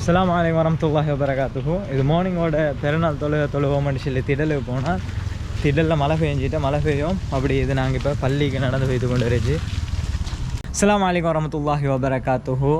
அஸ்லாம் அலைக்கும் வரமத்துல்லாஹி வரகாத்துக்கும் இது மார்னிங்கோட பெருநாள் தொழுக தொழுவோம்னு சொல்லி திடலுக்கு போனால் திடலில் மழை பெஞ்சிட்டு மழை பெய்யும் அப்படி இது நாங்கள் இப்போ பள்ளிக்கு நடந்து போய்த்து கொண்டு இருந்துச்சு அஸ்லாம் அலைக்கும் வரமத்துல்லாஹி வபரகாத்துஹு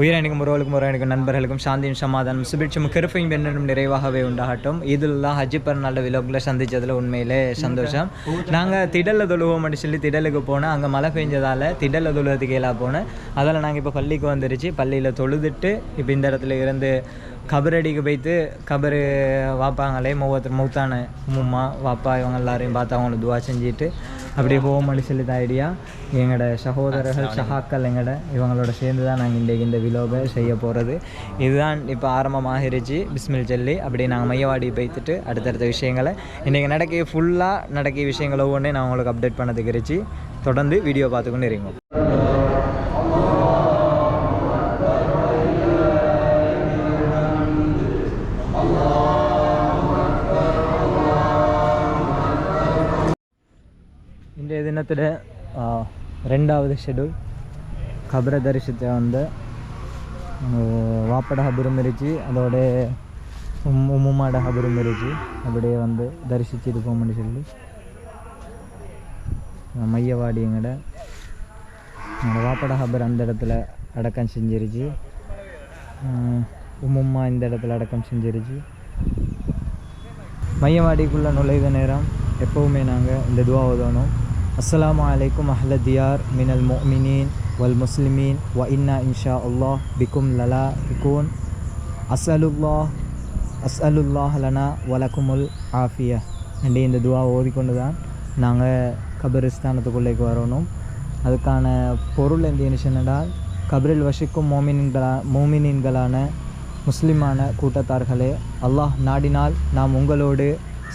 உயிரணிக்கும் உறவுகளுக்கும் ஒருவனுக்கும் நண்பர்களுக்கும் சாந்தியும் சமாதானம் சுபிட்சமும் கருப்பையும் பெண்ணும் நிறைவாகவே உண்டாகட்டும். இதுலாம் ஹஜ்ஜி பெருநாள் விலோக்கில் சந்தித்ததில் உண்மையிலே சந்தோஷம். நாங்கள் திடலில் தொழுவோம்னு சொல்லி திடலுக்கு போனோம். அங்கே மழை பெஞ்சதால் திடலில் தொழுவதுக்கு ஏலா போனேன் அதில் நாங்கள் இப்போ பள்ளிக்கு வந்துருச்சு. பள்ளியில் தொழுதுட்டு இப்போ இந்த இடத்துல இருந்து கபரடிக்கு போய்த்து கபரு வாப்பாங்களே மூவத்தர் மூத்தான உம்மா வாப்பா இவங்க எல்லாரையும் பார்த்து அவங்களுக்கு துவா செஞ்சுட்டு அப்படியே போகும்னு சொல்லி தான் ஐடியா எங்களோட சகோதரர்கள் சஹாக்கள் எங்களோட இவங்களோட சேர்ந்து தான் நாங்கள் இன்றைக்கு இந்த விலோகை செய்ய போகிறது இதுதான் இப்போ ஆரம்பமாகிருச்சு பிஸ்மில் சொல்லி அப்படியே நாங்கள் மையவாடி போய்த்துட்டு அடுத்தடுத்த விஷயங்களை. இன்றைக்கி நடக்க ஃபுல்லாக நடக்கிய விஷயங்கள் ஒவ்வொன்றே நான் உங்களுக்கு அப்டேட் பண்ணதுக்கு இருந்துச்சு தொடர்ந்து வீடியோ பார்த்துக்கொண்டு இருங்க. இன்றைய ரெண்டாவது ஷெடியூல் கபர தரிசனத்தை வந்து வாப்பட ஹபரும் இருந்துச்சு. அதோட உம் உம்முமாட ஹபரும் இருந்துச்சு. அப்படியே வந்து தரிசிச்சுட்டு போகணும்னு சொல்லி. மையவாடி எங்கட வாப்பட ஹபர் அந்த இடத்துல அடக்கம் செஞ்சிருச்சு. உம்மும்மா இந்த இடத்துல அடக்கம் செஞ்சிருச்சு. மையவாடிக்குள்ளே நுழைவு நேரம் எப்போவுமே நாங்கள் இந்த துவா உதவணும் அஸ்ஸலாமு அலைக்கும் அஹ்லதியார் மினல் முஃமினீன் வல் முஸ்லிமீன் வ இன்னா இன்ஷா அல்லாஹ் பிக்கும் லலா இக்கூன் அசலுல்லாஹ் அஸ்அலுல்லாஹ் லனா வலக்குமுல் ஆஃபியா அண்டி இந்த துவா ஓதிக்கொண்டு தான் நாங்கள் கபரிஸ்தானத்துக்குள்ளேக்கு வரணும் அதுக்கான பொருள் எந்த என்னென்னால் கபரில் வசிக்கும் மோமின்களா மோமினின்களான முஸ்லிமான கூட்டத்தார்களே அல்லாஹ் நாடினால் நாம் உங்களோடு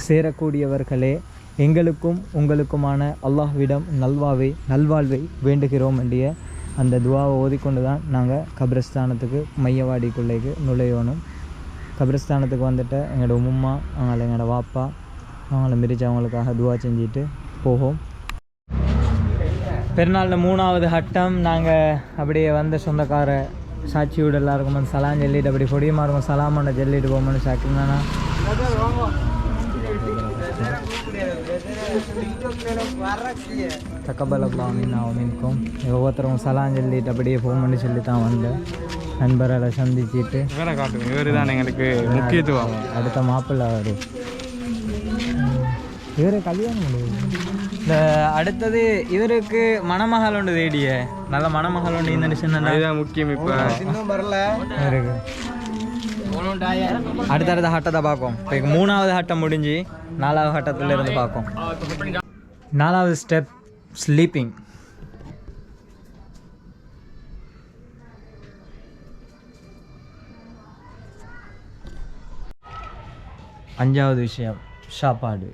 சேரக்கூடியவர்களே எங்களுக்கும் உங்களுக்குமான அல்லாஹ்விடம் நல்வாவை நல்வாழ்வை வேண்டுகிறோம் என்ற அந்த துவாவை ஓதிக்கொண்டு தான் நாங்கள் கபிரஸ்தானத்துக்கு மையவாடிக்குள்ளேக்கு நுழையணும். கபிரஸ்தானத்துக்கு வந்துட்டு எங்களோட உம்மா அவங்கள எங்களோட வாப்பா அவங்கள மிரிச்சு அவங்களுக்காக துவா செஞ்சுட்டு போவோம். பெருநாளில் மூணாவது ஹட்டம் நாங்கள் அப்படியே வந்த சொந்தக்கார சாட்சியோடு எல்லாருக்கும் வந்து சலாம் சொல்லிட்டு அப்படி பொடியமாக இருக்கும் சலாமான சொல்லிட்டு போகணும்னு சாக்கினானா. தக்கபலப்பா மின்னாவும் ஒவ்வொருத்தரும் சலாம் சொல்லிட்டு அப்படியே போகணும்னு சொல்லி தான் வந்தேன். நண்பர்களை சந்திச்சிட்டு இவரை காட்டுங்க இவர் தான் எங்களுக்கு முக்கியத்துவம். அடுத்த மாப்பிள்ளை அவர் இவரு கல்யாணம் பண்ணுவது இந்த அடுத்தது இவருக்கு மணமகள் உண்டு தேடிய. நல்ல மணமகள் உண்டு இந்த சின்ன முக்கியம் இப்போ. இருக்கு அடுத்தடுத்த ஹட்டத்தை பார்க்கும் இப்போ மூணாவது ஹட்டம் முடிஞ்சு நாலாவது ஹட்டத்துல இருந்து பார்க்கும் நாலாவது ஸ்டெப் ஸ்லீப்பிங் அஞ்சாவது விஷயம் சாப்பாடு.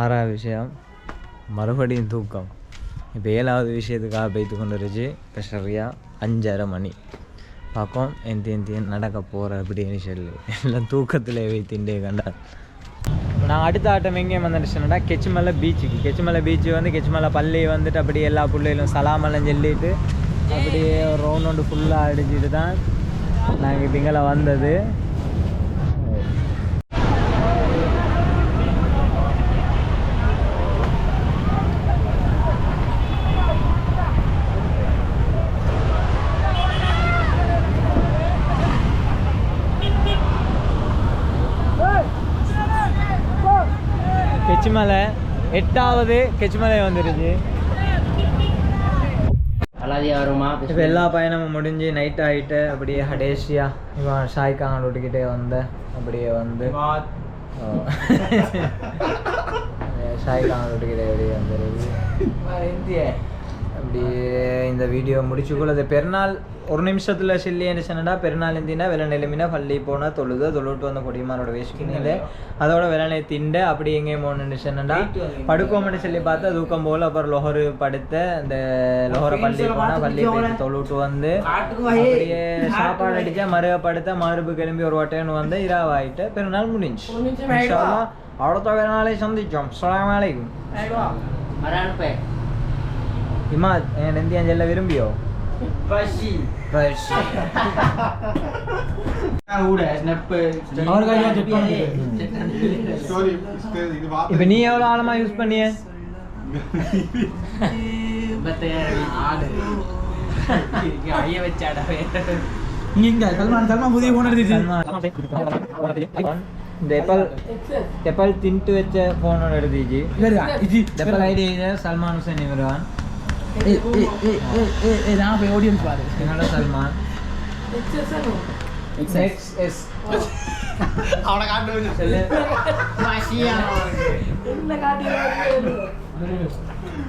ஆறாவது விஷயம் மறுபடியும் தூக்கம். இப்போ ஏழாவது விஷயத்துக்காக போய்த்து கொண்டு இருந்துச்சு இப்போ சரியாக அஞ்சரை மணி. பார்ப்போம். எந்த எந்த நடக்க போகிற அப்படின்னு சொல்லி எல்லாம் தூக்கத்தில் வைத்தின்றே கண்டா நான் அடுத்த ஆட்டம் எங்கேயும் வந்துடுச்சுன்னா கெச்சிமலை பீச்சுக்கு கெச்சிமலை பீச்சு வந்து கெச்சிமலை பள்ளி வந்துட்டு அப்படியே எல்லா பிள்ளைகளும் சலாமெல்லாம் சொல்லிட்டு அப்படியே ஒரு ரவுண்ட் ஒன்று ஃபுல்லாக அடிச்சுட்டு தான் நாங்கள் திங்களை வந்தது. கெச்சிமலை எட்டாவது கெச்சிமலை வந்துருச்சு. இப்போ எல்லா பயணமும் முடிஞ்சு நைட் ஆகிட்டு அப்படியே ஹடேஷியா இவன் ஷாய்க்காங்க விட்டுக்கிட்டே வந்தேன் அப்படியே வந்து ஷாய்க்காங்க விட்டுக்கிட்டே அப்படியே வந்துருது அப்படியே இந்த வீடியோ முடிச்சுக்குள்ள இந்த பெருநாள் ஒரு நிமிஷத்துல சொல்லி என்ன சொன்னடா பெருநாள் இந்தினா வெள்ள நிலைமினா பள்ளி போனால் தொழுது தொழுட்டு வந்த கொடியமாரோட வேஷ்கினில அதோட வெள்ளனை திண்ட அப்படி எங்கேயும் போகணுன்னு சொன்னடா படுக்கோம்னு சொல்லி பார்த்தா தூக்கம் போல அப்புறம் லொஹரு படுத்த இந்த லொஹர பள்ளி போனா பள்ளி போயிட்டு தொழுட்டு வந்து அப்படியே சாப்பாடு அடிச்சா மறுக படுத்த மறுபு கிளம்பி ஒரு வட்டையன் வந்து இரவாயிட்டு பெருநாள் முடிஞ்சு அடுத்த பெருநாளை சந்திச்சோம் அஸ்ஸலாமு அலைக்கும். இமாத் என் நந்தியான் செல்ல விரும்பியோ? பசி பண்ணுங்க. இப்போ நீ எவ்வளோ ஆழமா யூஸ் பண்ணிய? இங்க சல்மான் சல்மான் புதிய போன் எடுத்துச்சு. இந்த எப்பல் எப்பல் தின்ட்டு வச்ச ஃபோனோட எடுத்துச்சு. இவருதா? இது எப்பல் ஐடி சல்மான் ஹுசேன் இவரான் ஏய், ஏய், ஏய், ஏய், ஏய், ஏய், நான் போய் audience பாரு. என்னோட சல்மான். எக்ஸ் எஸ் சொல்லு.